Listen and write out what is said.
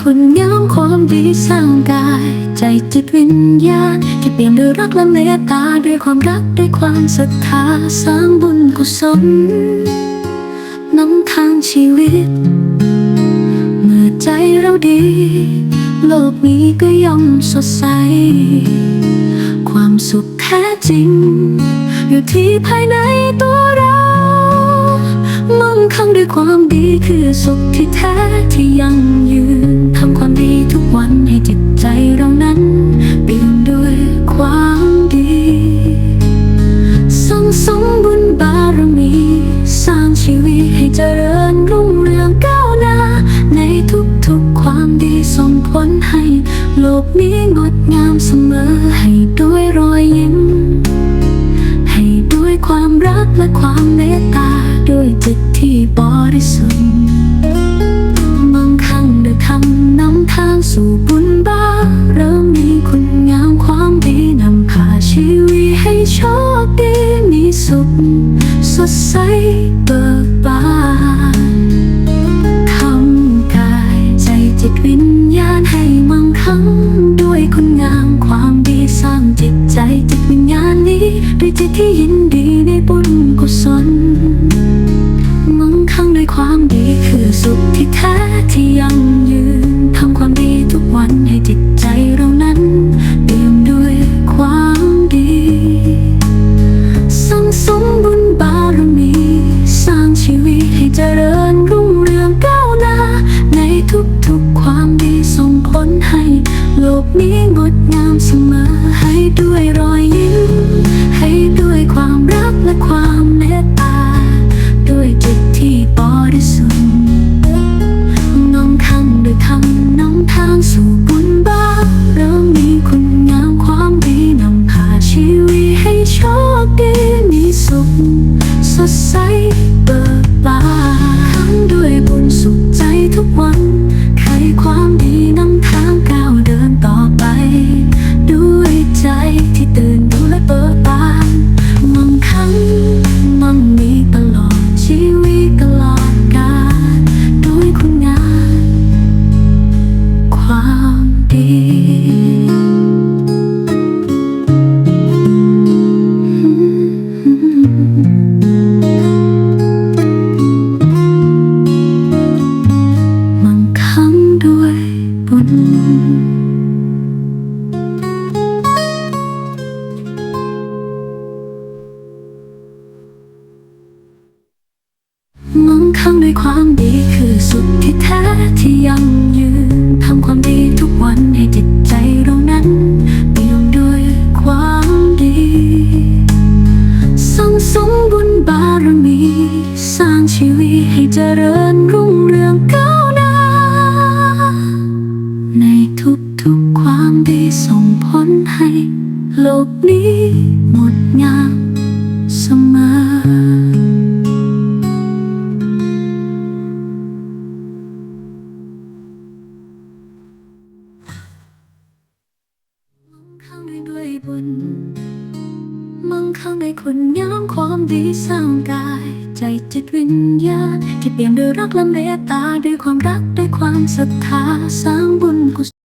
คนงามความดีสร้างกาย ใจจิตวิญญาณที่เปี่ยมด้วยรักและเมตตาด้วยความรักด้วยความศรัทธาสร้างบุญกุศลนำทางชีวิต เมื่อใจเราดี โลกนี้ก็ย่อมสดใส ความสุขแท้จริง อยู่ที่ภายในตัว ด้วยความดีคือสุขที่แท้ที่ยั่งยืนทำความดีทุกวันให้จิตใจเรานั้นเปลี่ยมด้วยความดีสังสมบุญบารมี สร้างชีวิตให้เจริญรุ่งเรืองก้าวหน้า ในทุกๆความดีส่งผลให้ โลกนี้งดงามเสมอให้ด้วยรอยยิ้ม ให้ด้วยความรักและความเมต สู่บุญบารมีคุณงามความดีนำพาชีวิตให้โชคดีมีสุขสดใสเบิกบานทำกายใจจิตวิญญาณให้มั่งคั่งด้วยคุณงามความดีสร้างจิตใจจิตวิญญาณนี้ด้วยจิตที่ยินดีในบุญกุศลมั่งคั่งด้วยความดีคือสุขที่แท้ที่ยั่ง โลกนี้งดงามเสมอให้ด้วยรอยยิ้ม ให้ด้วยความรักและความเมตตา ด้วยจิตที่บริสุทธิ์น้อมคั่งด้วยคำนำทางสู่บุญบารมีคุณงามความดีนำพาชีวิตให้โชคดีมีสุขสดใสเบิกบานทั้งด้วยบุญสุขใจทุกวันใครความดีนำ มังคั่งด้วยความดีคือสุขที่แท้ที่ยังยืนทำความดีทุกวันให้จิตใจเรานั้นเปี่ยมด้วยความดีสังสมบุญบารมี สร้างชีวิตให้เจริญรุ่งเรืองก้าวหน้า ในทุกๆความดีส่งผลให้โลกนี้งดงามเสมอ บุญมั่งคั่งด้คุณงามความดีสร้างกาย ใจจิตวิญญาณที่เปลี่ยนด้วยรักและเมตตาด้วยความรักด้วยความศรัทธาสร้างบุญกุศล